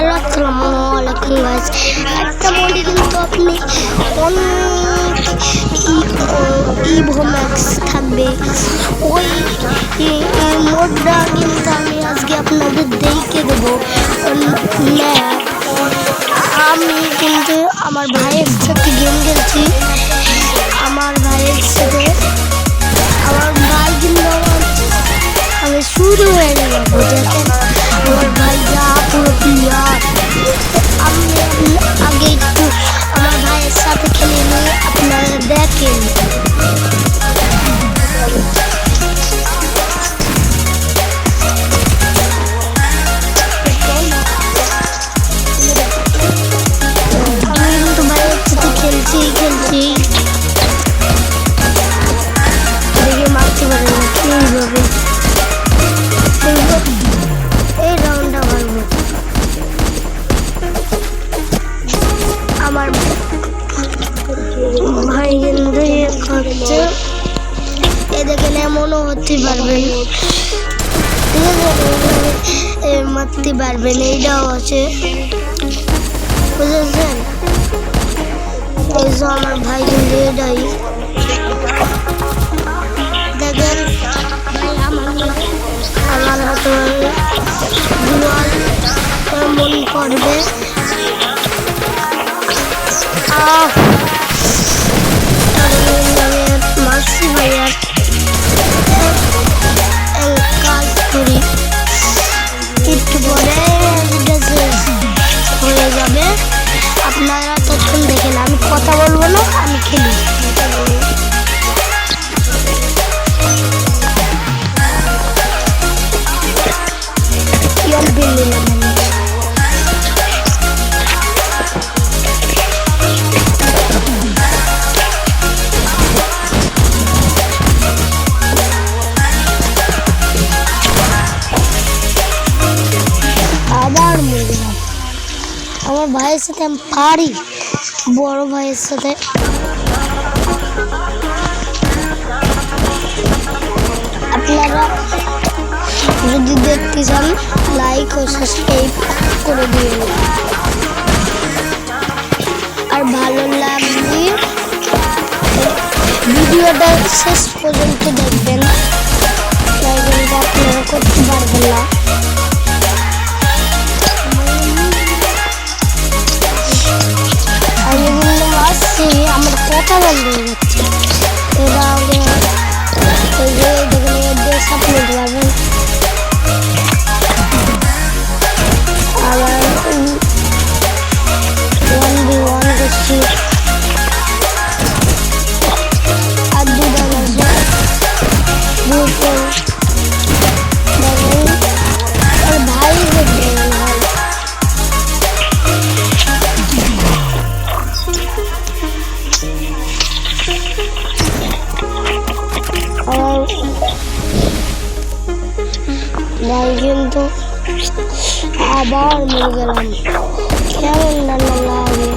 Hello আসসালামু আলাইকুম guys একটা বলি কিন্তু আপনি, অনেক ইভো ম্যাক্স থাকবে। ওই মোডটা কিন্তু আমি আজকে আপনাদের দেখে দেবো। ম্যাপ আমি কিন্তু আমার ভাইয়ের সাথে গেম খেলছি। আমার ভাইয়ের সাথে, আমার ভাই কিন্তু আমার, আমি শুরু হয়ে গেল করছে এ দেখেন, এমনও হতে পারবেন ঠিক আছে মারতে পারবেন এইটাও আছে। বুঝেছেন? এই যে আমার ভাই কিন্তু এটাই। দেখেন, আমার দুয়াল মন করবে আমার ভাইয়ের সাথে আমি পারি। বড় ভাইয়ের সাথে। আপনারা যদি দেখতে চান লাইক ও সাবস্ক্রাইব করে দিন আর ভালো লাগলে ভিডিওটা শেষ পর্যন্ত কথা কিন্তু আবার মরে গেলাম কেমন রান্না লাগে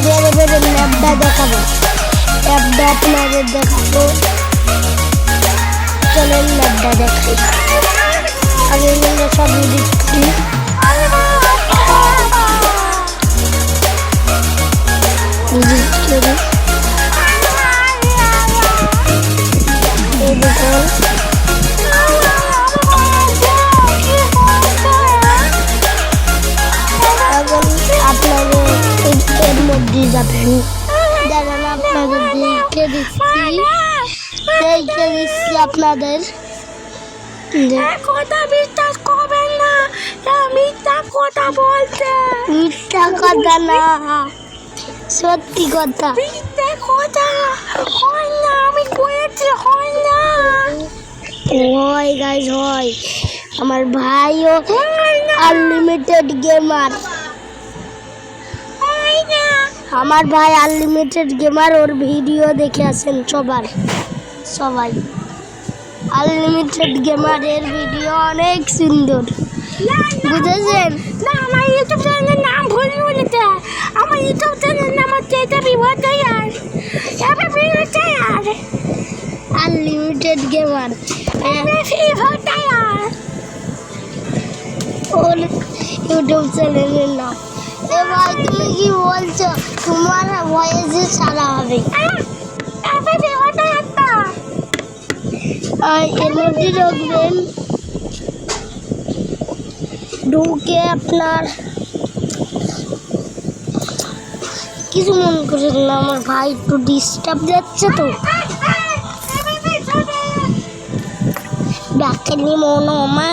এখন আপনাদের ল্যাবটা দেখাবো ল্যাবটা আপনাদের দেখাবো চলেন ল্যাবটা দেখাই আমি সব দিচ্ছি যাবেন দাঁড়ান আপনাদের দেখে দিচ্ছি। দেখে দিচ্ছি আপনাদের। যে- কথা বিশ্বাস করবেন না এরা মিথ্যা কথা বলছে মিথ্যা কথা না সত্যি কথা। মিথ্যে কথা হয় না আমি করেছি হয় না। হয় গাইজ হয়। আমার ভাইও আনলিমিটেড আনলিমিটেড গেমার আমার ভাই আনলিমিটেড গেমার ওর ভিডিও দেখে আসেন সবার সবাই। আনলিমিটেড গেমারের ভিডিও অনেক সুন্দর। বুঝেছেন? না আমার ইউটিউব চ্যানেলের নাম ভুল বলেছে। আমার ইউটিউব চ্যানেলের নাম হচ্ছে এটা বিভর তৈয়ার। এটা বিভর আনলিমিটেড গেমার বিভর তৈয়ার। ওর ইউটিউব চ্যানেলের নাম। এ তুমি কি বলছো? তোমার ভয়েসে সারা হবে। আর এর মধ্যে ঢুকে আপনার কিছু মনে করেন না, আমার ভাই একটু ডিস্টার্ব যাচ্ছে তো। ডাকেনি মনো মা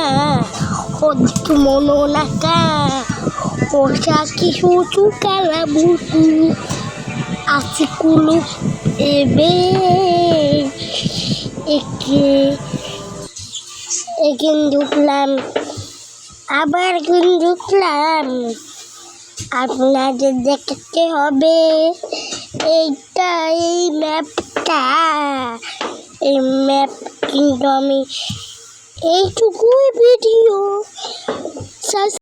হদ্দু মনো নাকা কি সুচু কালা বুটু আছে কুলু একে ঢুকলাম, আবার এখন ঢুকলাম। আপনাদের দেখতে হবে এইটা এই ম্যাপটা এই ম্যাপ কিন্তু আমি এইটুকুই ভিডিও